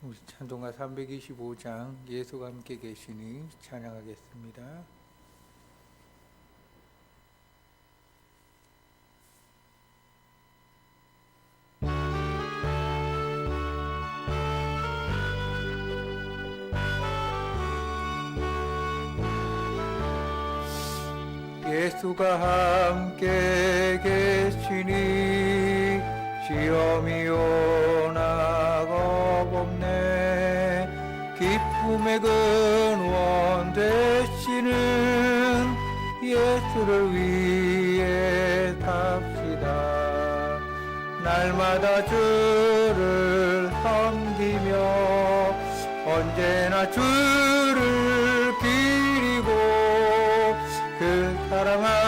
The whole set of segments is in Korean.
우리 찬송가 325장 예수가 함께 계시니 찬양하겠습니다. 예수가 함께 기쁨의 근원 되시는 예수를 위해 탑시다. 날마다 주를 섬기며 언제나 주를 기리고 그 사랑 안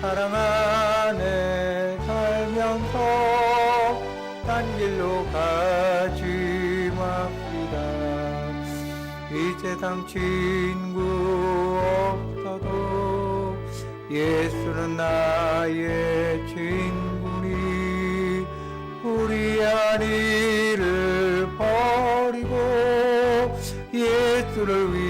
사랑 안에 살면서 딴 길로 가지 맙시다. 이 세상 친구 없어도 예수는 나의 친구니. 우리 안이를 버리고 예수를 위해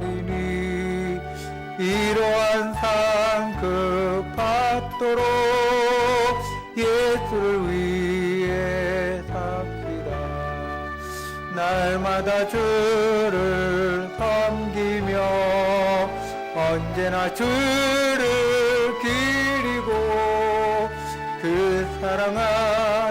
이러한 상급 받도록 예수를 위해 삽시다. 날마다 주를 섬기며 언제나 주를 기리고 그 사랑 안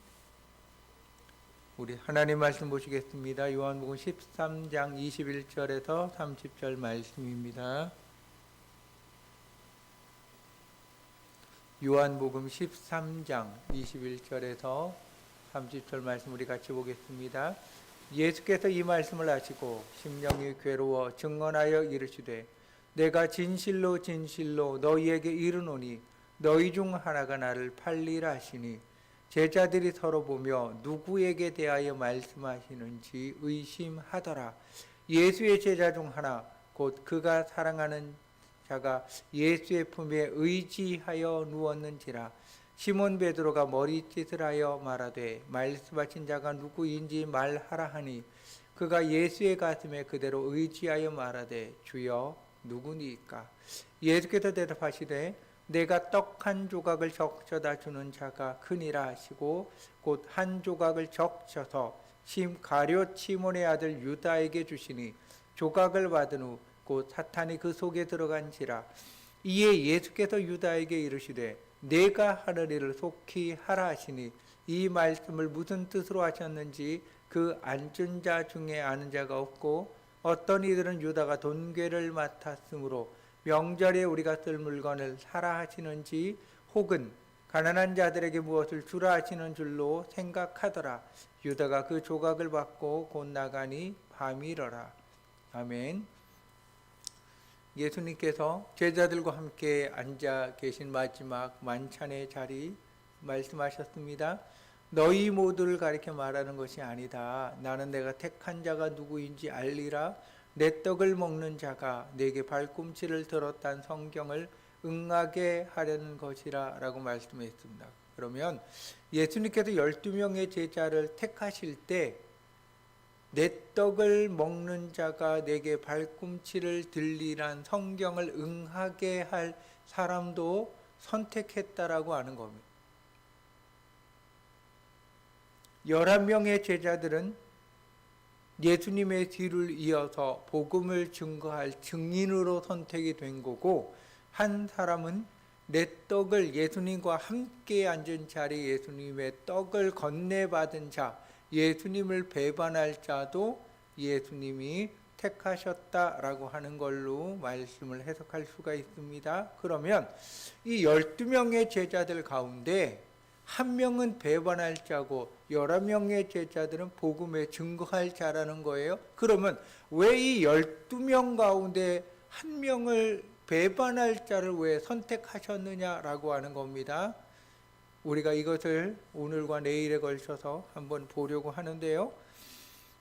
우리 하나님 말씀 보시겠습니다. 요한복음 13장 21절에서 30절 말씀입니다. 요한복음 13장 21절에서 30절 말씀 우리 같이 보겠습니다. 예수께서 이 말씀을 하시고 심령이 괴로워 증언하여 이르시되 내가 진실로 진실로 너희에게 이르노니 너희 중 하나가 나를 팔리라 하시니 제자들이 서로 보며 누구에게 대하여 말씀하시는지 의심하더라. 예수의 제자 중 하나 곧 그가 사랑하는 자가 예수의 품에 의지하여 누웠는지라 시몬 베드로가 머리짓을 하여 말하되 말씀하신 자가 누구인지 말하라 하니 그가 예수의 가슴에 그대로 의지하여 말하되 주여 누구니까 예수께서 대답하시되 내가 떡 한 조각을 적셔다 주는 자가 크니라 하시고 곧 한 조각을 적셔서 심 가룟 시몬의 아들 유다에게 주시니 조각을 받은 후 곧 사탄이 그 속에 들어간지라. 이에 예수께서 유다에게 이르시되 내가 하느니를 속히 하라 하시니 이 말씀을 무슨 뜻으로 하셨는지 그 앉은 자 중에 아는 자가 없고 어떤 이들은 유다가 돈괴를 맡았으므로 명절에 우리가 쓸 물건을 사라 하시는지 혹은 가난한 자들에게 무엇을 주라 하시는 줄로 생각하더라. 유다가 그 조각을 받고 곧 나가니 밤이러라. 아멘. 예수님께서 제자들과 함께 앉아 계신 마지막 만찬의 자리 말씀하셨습니다. 너희 모두를 가리켜 말하는 것이 아니다. 나는 내가 택한 자가 누구인지 알리라. 내 떡을 먹는 자가 내게 발꿈치를 들었단 성경을 응하게 하려는 것이라 라고 말씀했습니다. 그러면 예수님께서 12명의 제자를 택하실 때 내 떡을 먹는 자가 내게 발꿈치를 들리란 성경을 응하게 할 사람도 선택했다라고 하는 겁니다. 11명의 제자들은 예수님의 뒤를 이어서 복음을 증거할 증인으로 선택이 된 거고 한 사람은 내 떡을 예수님과 함께 앉은 자리 예수님의 떡을 건네받은 자 예수님을 배반할 자도 예수님이 택하셨다라고 하는 걸로 말씀을 해석할 수가 있습니다. 그러면 이 12명의 제자들 가운데 한 명은 배반할 자고 여러 명의 제자들은 복음에 증거할 자라는 거예요. 그러면 왜이 12명 가운데 한 명을 배반할 자를 왜 선택하셨느냐라고 하는 겁니다. 우리가 이것을 오늘과 내일에 걸쳐서 한번 보려고 하는데요.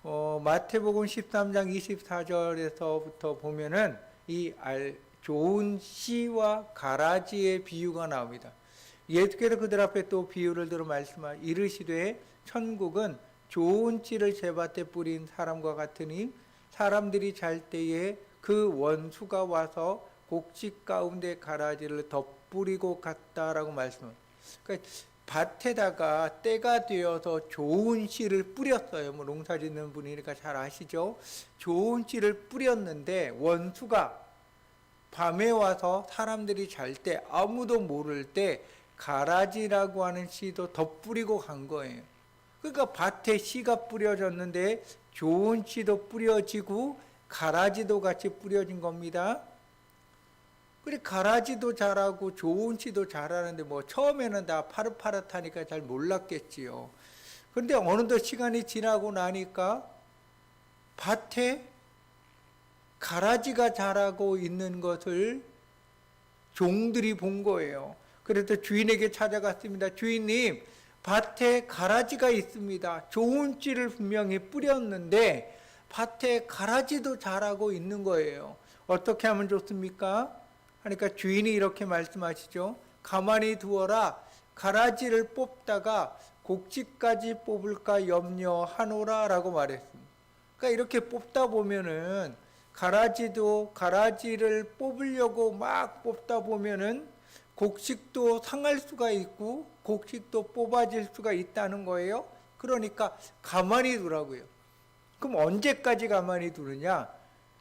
어, 마태복음 13장 24절에서부터 보면은 이 알, 좋은 씨와 가라지의 비유가 나옵니다. 예수께서 그들 앞에 또 비유를 들어 말씀하 이르시되 천국은 좋은 씨를 제밭에 뿌린 사람과 같으니 사람들이 잘 때에 그 원수가 와서 곡식 가운데 가라지를 덧뿌리고 갔다라고 말씀합니다. 그러니까 밭에다가 때가 되어서 좋은 씨를 뿌렸어요. 뭐 농사 짓는 분이니까 잘 아시죠? 좋은 씨를 뿌렸는데 원수가 밤에 와서 사람들이 잘 때 아무도 모를 때 가라지라고 하는 씨도 덧뿌리고 간 거예요. 그러니까 밭에 씨가 뿌려졌는데 좋은 씨도 뿌려지고 가라지도 같이 뿌려진 겁니다. 그래 가라지도 잘하고 좋은 씨도 잘하는데 뭐 처음에는 다 파릇파릇하니까 잘 몰랐겠지요. 그런데 어느덧 시간이 지나고 나니까 밭에 가라지가 자라고 있는 것을 종들이 본 거예요. 그래서 주인에게 찾아갔습니다. 주인님, 밭에 가라지가 있습니다. 좋은 씨를 분명히 뿌렸는데 밭에 가라지도 자라고 있는 거예요. 어떻게 하면 좋습니까? 하니까 주인이 이렇게 말씀하시죠. 가만히 두어라. 가라지를 뽑다가 곡지까지 뽑을까 염려하노라 라고 말했습니다. 그러니까 이렇게 뽑다 보면은 가라지도 가라지를 뽑으려고 막 뽑다 보면은 곡식도 상할 수가 있고 곡식도 뽑아질 수가 있다는 거예요. 그러니까 가만히 두라고요. 그럼 언제까지 가만히 두느냐?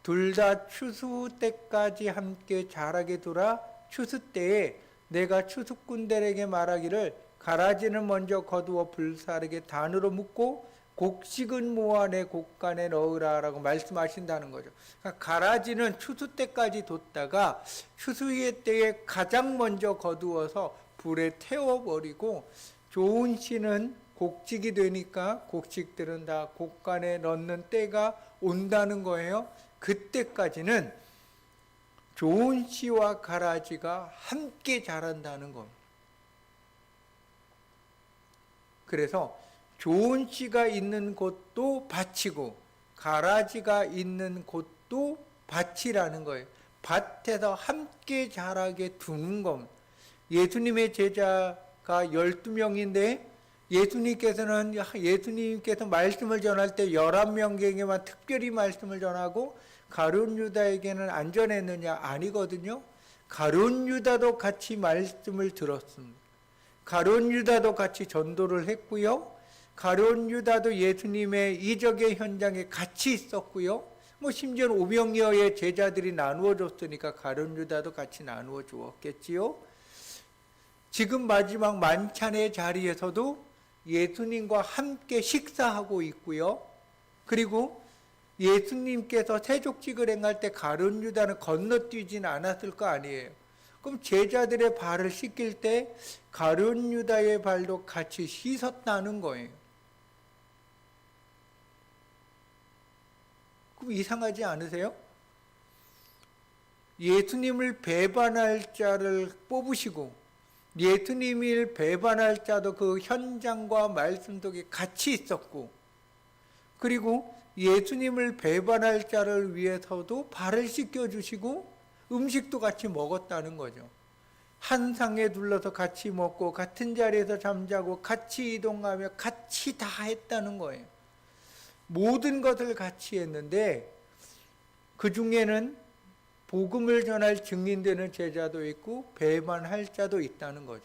둘 다 추수 때까지 함께 자라게 두라. 추수 때에 내가 추수꾼들에게 말하기를 가라지는 먼저 거두어 불사르게 단으로 묶고 곡식은 모아 내 곡간에 넣으라라고 말씀하신다는 거죠. 그러니까 가라지는 추수 때까지 뒀다가 추수의 때에 가장 먼저 거두어서 불에 태워버리고 좋은 씨는 곡식이 되니까 곡식들은 다 곡간에 넣는 때가 온다는 거예요. 그때까지는 좋은 씨와 가라지가 함께 자란다는 겁니다. 그래서 좋은 씨가 있는 곳도 밭이고 가라지가 있는 곳도 밭이라는 거예요. 밭에서 함께 자라게 두는 겁니다. 예수님의 제자가 12명인데 예수님께서는 예수님께서 말씀을 전할 때 11명에게만 특별히 말씀을 전하고 가룟 유다에게는 안 전했느냐 아니거든요. 가룟 유다도 같이 말씀을 들었습니다. 가룟 유다도 같이 전도를 했고요. 가룟 유다도 예수님의 이적의 현장에 같이 있었고요. 뭐 심지어 오병이어의 제자들이 나누어 줬으니까 가룟 유다도 같이 나누어 주었겠지요. 지금 마지막 만찬의 자리에서도 예수님과 함께 식사하고 있고요. 그리고 예수님께서 세족직을 행할 때 가룟 유다는 건너뛰진 않았을 거 아니에요. 그럼 제자들의 발을 씻길 때 가룟 유다의 발도 같이 씻었다는 거예요. 이상하지 않으세요? 예수님을 배반할 자를 뽑으시고 예수님을 배반할 자도 그 현장과 말씀 속에 같이 있었고 그리고 예수님을 배반할 자를 위해서도 발을 씻겨 주시고 음식도 같이 먹었다는 거죠. 한 상에 둘러서 같이 먹고 같은 자리에서 잠자고 같이 이동하며 같이 다 했다는 거예요. 모든 것을 같이 했는데 그 중에는 복음을 전할 증인되는 제자도 있고 배반할 자도 있다는 거죠.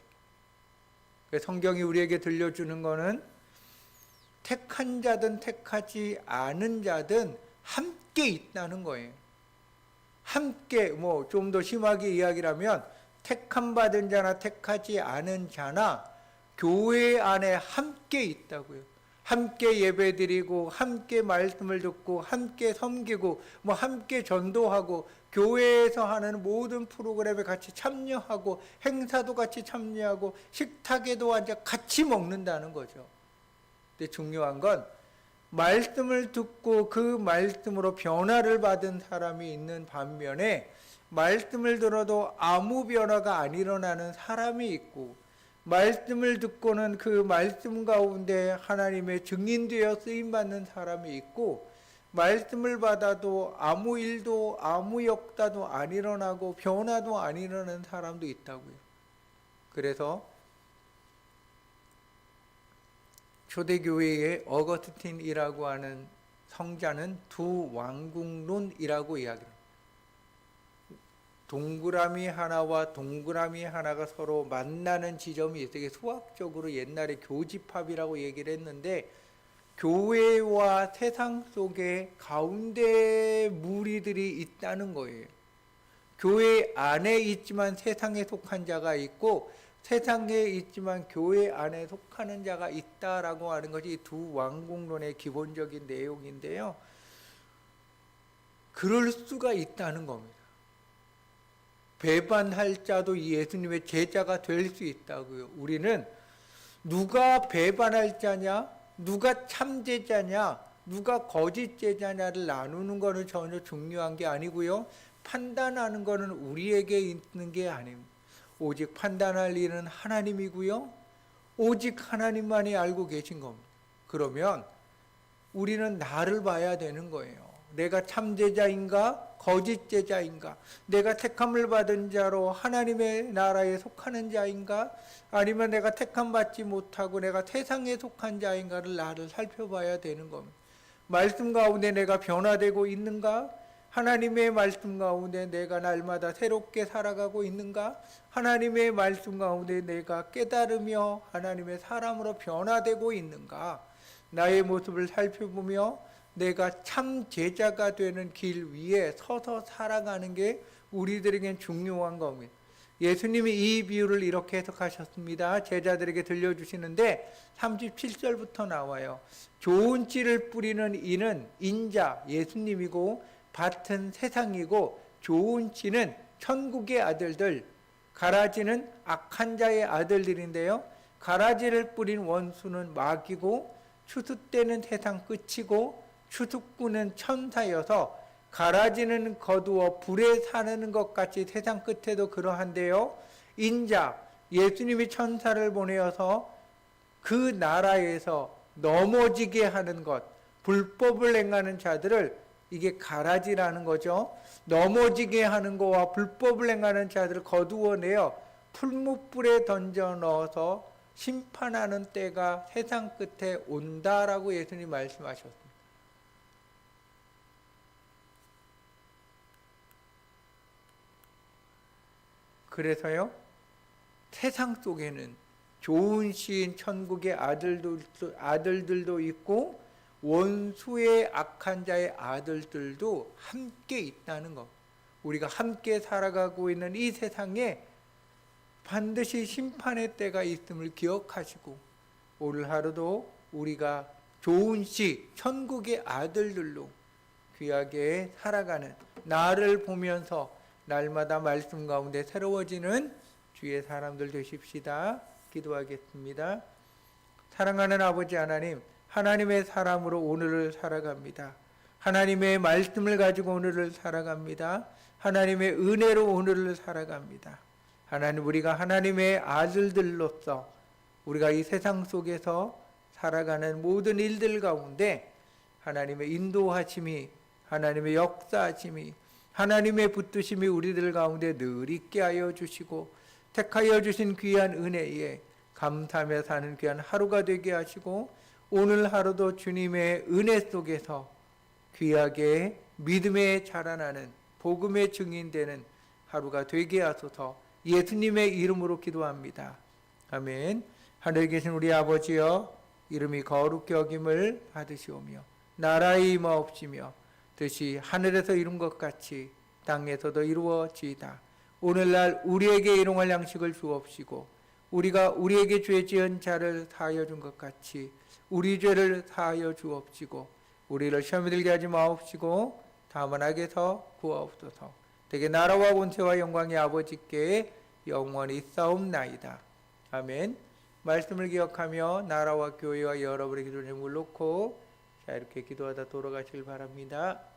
그래서 성경이 우리에게 들려주는 거는 택한 자든 택하지 않은 자든 함께 있다는 거예요. 함께 뭐 좀 더 심하게 이야기하면 택함 받은 자나 택하지 않은 자나 교회 안에 함께 있다고요. 함께 예배드리고 함께 말씀을 듣고 함께 섬기고 뭐 함께 전도하고 교회에서 하는 모든 프로그램에 같이 참여하고 행사도 같이 참여하고 식탁에도 앉아 같이 먹는다는 거죠. 근데 중요한 건 말씀을 듣고 그 말씀으로 변화를 받은 사람이 있는 반면에 말씀을 들어도 아무 변화가 안 일어나는 사람이 있고 말씀을 듣고는 그 말씀 가운데 하나님의 증인되어 쓰임 받는 사람이 있고 말씀을 받아도 아무 일도 아무 역사도 안 일어나고 변화도 안 일어나는 사람도 있다고요. 그래서 초대교회의 어거스틴이라고 하는 성자는 두 왕국론이라고 이야기합니다. 동그라미 하나와 동그라미 하나가 서로 만나는 지점이 있어요. 수학적으로 옛날에 교집합이라고 얘기를 했는데 교회와 세상 속에 가운데 무리들이 있다는 거예요. 교회 안에 있지만 세상에 속한 자가 있고 세상에 있지만 교회 안에 속하는 자가 있다라고 하는 것이 두 왕국론의 기본적인 내용인데요. 그럴 수가 있다는 겁니다. 배반할 자도 예수님의 제자가 될 수 있다고요. 우리는 누가 배반할 자냐, 누가 참 제자냐, 누가 거짓 제자냐를 나누는 것은 전혀 중요한 게 아니고요. 판단하는 것은 우리에게 있는 게 아닙니다. 오직 판단할 일은 하나님이고요. 오직 하나님만이 알고 계신 겁니다. 그러면 우리는 나를 봐야 되는 거예요. 내가 참 제자인가? 거짓 제자인가? 내가 택함을 받은 자로 하나님의 나라에 속하는 자인가? 아니면 내가 택함 받지 못하고 내가 세상에 속한 자인가를 나를 살펴봐야 되는 겁니다. 말씀 가운데 내가 변화되고 있는가? 하나님의 말씀 가운데 내가 날마다 새롭게 살아가고 있는가? 하나님의 말씀 가운데 내가 깨달으며 하나님의 사람으로 변화되고 있는가? 나의 모습을 살펴보며 내가 참 제자가 되는 길 위에 서서 살아가는 게 우리들에겐 중요한 겁니다. 예수님이 이 비유를 이렇게 해석하셨습니다. 제자들에게 들려주시는데 37절부터 나와요. 좋은 씨를 뿌리는 이는 인자 예수님이고 밭은 세상이고 좋은 씨는 천국의 아들들 가라지는 악한 자의 아들들인데요. 가라지를 뿌린 원수는 마귀고 추수 때는 세상 끝이고 추수꾼은 천사여서 가라지는 거두어 불에 사는 것 같이 세상 끝에도 그러한데요. 인자 예수님이 천사를 보내어서 그 나라에서 넘어지게 하는 것, 불법을 행하는 자들을 이게 가라지라는 거죠. 넘어지게 하는 거와 불법을 행하는 자들을 거두어내어 풀무불에 던져 넣어서 심판하는 때가 세상 끝에 온다라고 예수님 말씀하셨습니다. 그래서요, 세상 속에는 좋은 시인 천국의 아들도 아들들도 있고 원수의 악한 자의 아들들도 함께 있다는 것. 우리가 함께 살아가고 있는 이 세상에 반드시 심판의 때가 있음을 기억하시고 오늘 하루도 우리가 좋은 시 천국의 아들들로 귀하게 살아가는 나를 보면서 날마다 말씀 가운데 새로워지는 주의 사람들 되십시다. 기도하겠습니다. 사랑하는 아버지 하나님, 하나님의 사람으로 오늘을 살아갑니다. 하나님의 말씀을 가지고 오늘을 살아갑니다. 하나님의 은혜로 오늘을 살아갑니다. 하나님 우리가 하나님의 아들들로서 우리가 이 세상 속에서 살아가는 모든 일들 가운데 하나님의 인도하심이 하나님의 역사하심이 하나님의 붙드심이 우리들 가운데 늘 있게 하여 주시고 택하여 주신 귀한 은혜에 감사하며 사는 귀한 하루가 되게 하시고 오늘 하루도 주님의 은혜 속에서 귀하게 믿음에 자라나는 복음의 증인되는 하루가 되게 하소서 예수님의 이름으로 기도합니다. 아멘. 하늘에 계신 우리 아버지여 이름이 거룩히 여김을 받으시오며 나라의 임하옵시며 뜻이 하늘에서 이룬 것 같이 땅에서도 이루어지이다. 오늘날 우리에게 일용할 양식을 주옵시고 우리가 우리에게 죄 지은 자를 사하여 준 것 같이 우리 죄를 사하여 주옵시고 우리를 시험에 들게 하지 마옵시고 다만 악에서 구하옵소서. 되게 나라와 권세와 영광이 아버지께 영원히 싸움나이다. 아멘. 말씀을 기억하며 나라와 교회와 여러분의 기도를 놓고 자 이렇게 기도하다 돌아가시길 바랍니다.